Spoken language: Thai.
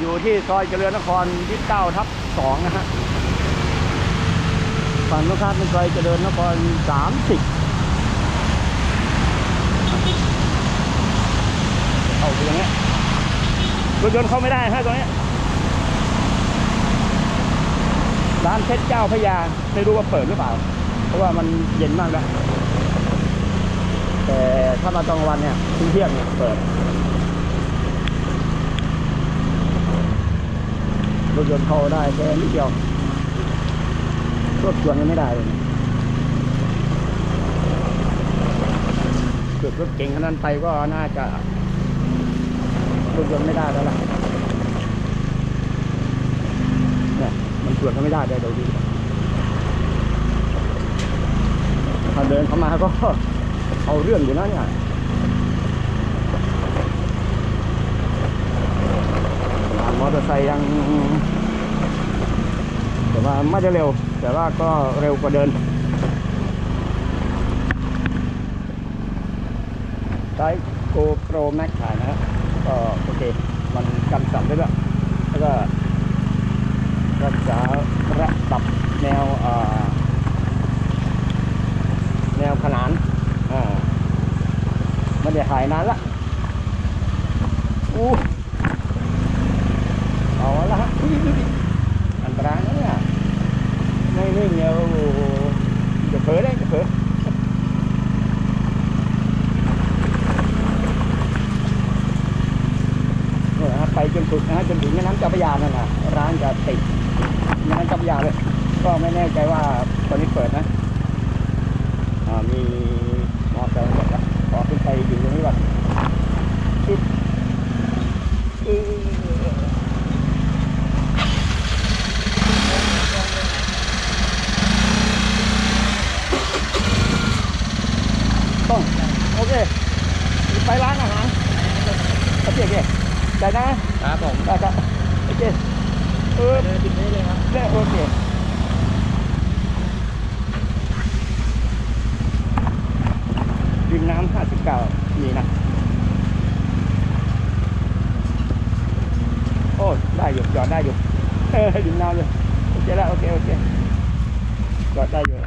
อยู่ที่ซอยเจริญนครที่เก้าทับสองนะฮะฝั่งตรงข้ามเป็นซอยเจริญนครสามสิบเข้าไปอย่างเงี้ยรถยนต์เข้าไม่ได้ฮะตรงนี้ร้านเพชรเจ้าพยาไม่รู้ว่าเปิดหรือเปล่า เพราะว่ามันเย็นมากแล้วแต่ถ้ามาตอนกลางวันเนี่ยเที่ยงเนี่ยเปิด รถยนต์เข้าได้แค่นิดเดียวรถสวนยังไม่ได้เลยเกิดรถเก่งขนาดนั้นไปก็น่าจะรถยนต์ไม่ได้แล้วล่ะเนี่ยมันสวนก็ไม่ได้ได้เดี๋ยวดีถ้าเดินเข้ามาก็เอาเรื่องอยู่นะเนี่ย อเตอร์ไซค์ยังแต่ว่าไม่ได้เร็ว แต่ว่าก็เร็วกว่าเดินใช้ GoPro Max ถ่ายนะฮะก็โอเค มันกำสับได้ด้วยแล้วก็รักษาระดับแนวแนวขนานอ่าไม่ได้ถ่ายนานละอู้เอาละฮะอุ๊ยอุ๊ยอุ๊ยอันตรายนะเนี่ยไม่นิ่งเนี่ยโอ้โหจะเผลอได้จะเผลอเนี่ยนะครับ ไปจนสุดนะฮะจนถึงแม่น้ำเจ้าพระยานั่นนะร้านจะติดแม่น้ำเจ้าพระยาเลย ก็ไม่แน่ใจว่าตอนนี้เปิดนะมีมอเตอร์ไซค์ขอขึ้นไปอยู่ตรงนี้ก่อนอึ๊บเออต้องโอเค ไปร้านอาหารโอเคโอเค ได้นะครับผมได้ครับโอเคเออเดินติดนี้เลยครับได้โอเคริมน้ำ59มีนะ โอ้ ได้อยู่จอดได้อยู่เออริมน้ำเลยโอเคแล้วโอเคโอเคจอดได้อยู่